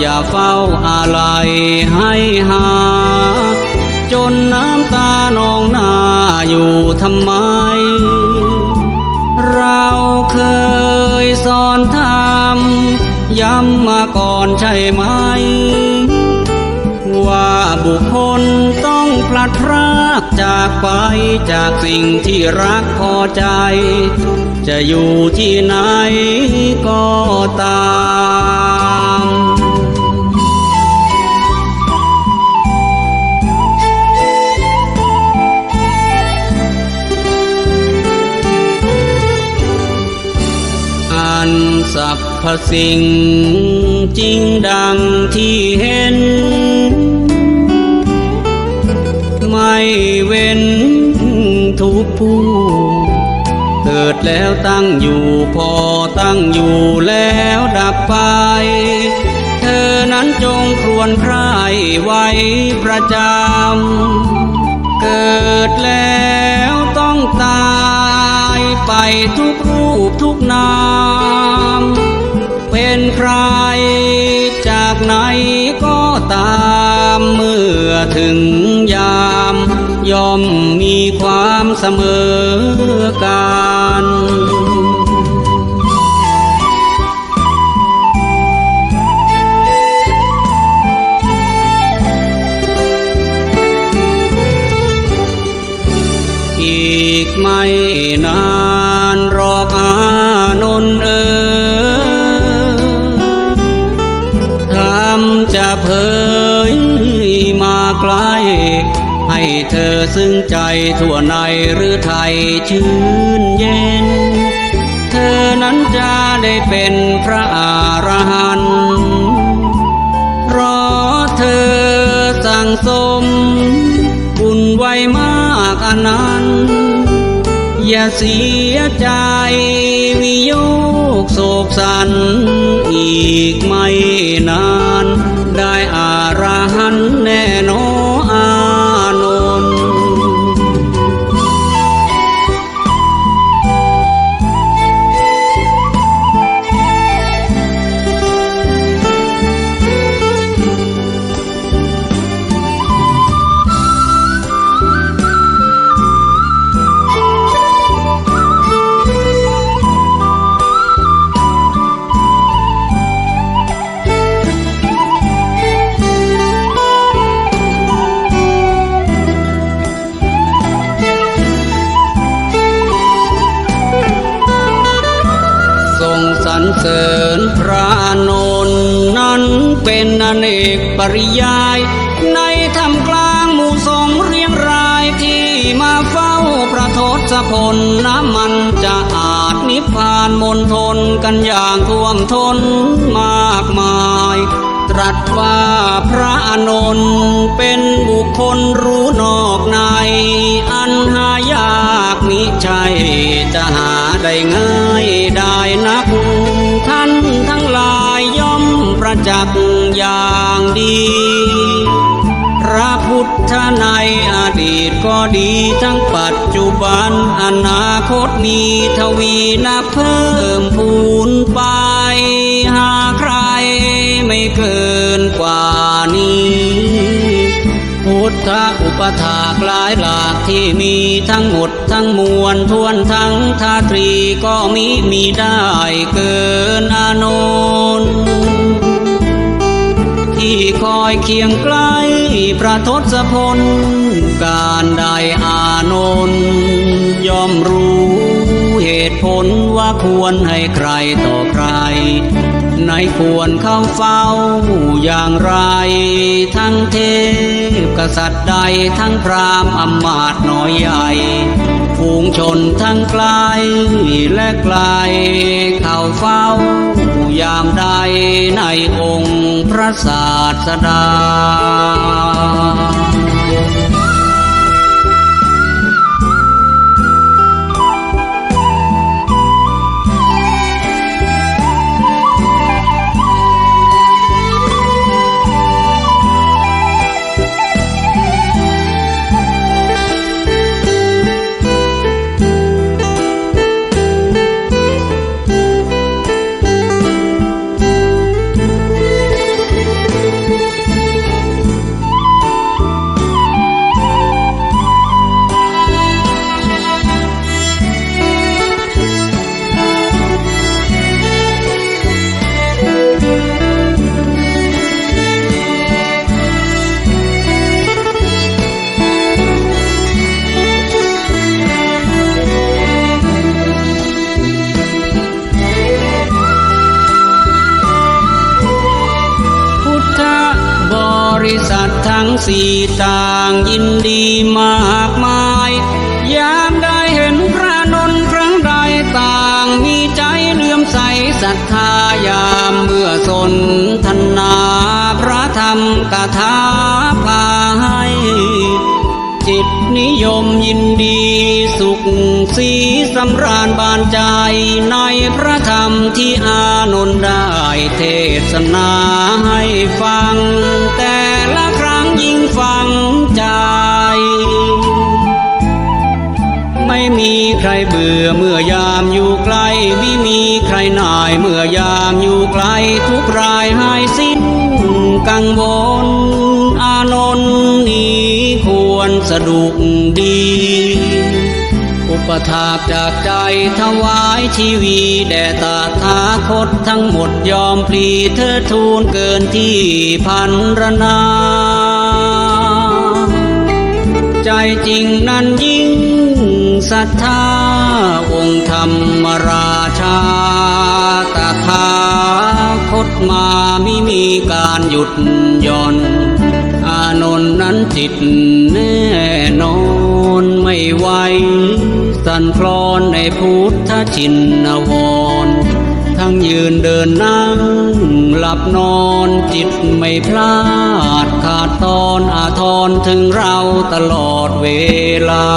อย่าเฝ้าอะไรให้หา จนน้ำตานองหน้าอยู่ทำไม เราเคยสอนทำย้ำมาก่อนใช่ไหม ว่าบุคคลต้องพลัดพรากจากไปจากสิ่งที่รักพอใจ จะอยู่ที่ไหนก็ตามอันสรรพสิ่งจริงดังที่เห็น ไม่เว้นทุกผู้ กิดแล้วตั้งอยู่พอตั้งอยู่แล้วดับไป เธอนั้นจงครวนครายไว้ประจำ เกิดแล้วต้องตายไปทุกรูปทุกนาม เป็นใครจากไหนก็ตามเมื่อถึงยาม ย่อมมีความเสมอ กไม่นานรอกอานนเอ๋ยทำจะเผยมาไกล ให้เธอซึ้งใจทั่วในหรือไทยชื่นเย็น เธอนั้นจะได้เป็นพระอรหันต์ราะเธอสั่งสมบุญไว้มากอนันต์ อย่าเสียใจมีโยกโศกสัน อีกไม่นาน ได้อาราหันแน่นอน รเสริญพระนนท์นั้นเป็นอเนกปริยาย ในทำกลางหมู่สงเรียงรายที่มาเฝ้าพระทศพลน้ำมันจะอาจนิพพานมนทนกันอย่างท่วมทนมากมาย ตรัสว่าพระอนนท์เป็นบุคคลรู้นอกใน อันหายากมิใช่จะหาได้ง่ายได้นัก กอย่างดี พระพุทธในอดีตก็ดีทั้งปัจจุบันอนาคตมีทวีนับเพิ่มพูนไป หาใครไม่เกินกว่านี้พุทธอุปถากหลายหลากที่มีทั้งหมดทั้งมวลทวนทั้งทาตรีก็มิมีได้เกินอนน ที่คอยเคียงใกล้พระทศพล การใดอานนยอมรู้เหตุผลว่าควรให้ใครต่อใครไหนควรเข้าเฝ้าอย่างไร ทั้งเทพกษัตริย์ใดทั้งพรามอำมาตย์น้อยใหญ่ ฝูงชนทั้งไกลและไกล เข้าเฝ้ายามใดในองค์พระศาสดา สีต่างยินดีมากมาย ยามได้เห็นพระนนท์ครั้งใดต่างมีใจเลื่อมใสศรัทธายามเมื่อสนทนาพระธรรมกถาพาให้จิตนิยมยินดีสุขสีสำราญบานใจในพระธรรมที่อานนท์ได้เทศนา ใครเบื่อเมื่อยามอยู่ไกลไม่มีใครหน่ายเมื่อยามอยู่ไกล ทุกรายหายสิ้นกังวลอานนท์นี้ควรสะดุกดี อุปถากจากใจถวายชีวีแด่ตาทาคตทั้งหมดยอมพลีเธอทูลเกินที่พันรนาใจจริงนั้นยิ่ง ศรัทธาองค์ธรรมราชาตถาคตมาไม่มีการหยุดย่อน อานนท์นั้นจิตแน่นอนไม่ไหวสั่นคลอนในพุทธชินนวร ทั้งยืนเดินนั่ง หลับนอนจิตไม่พลาด ขาดตอนอาทรถึงเราตลอดเวลา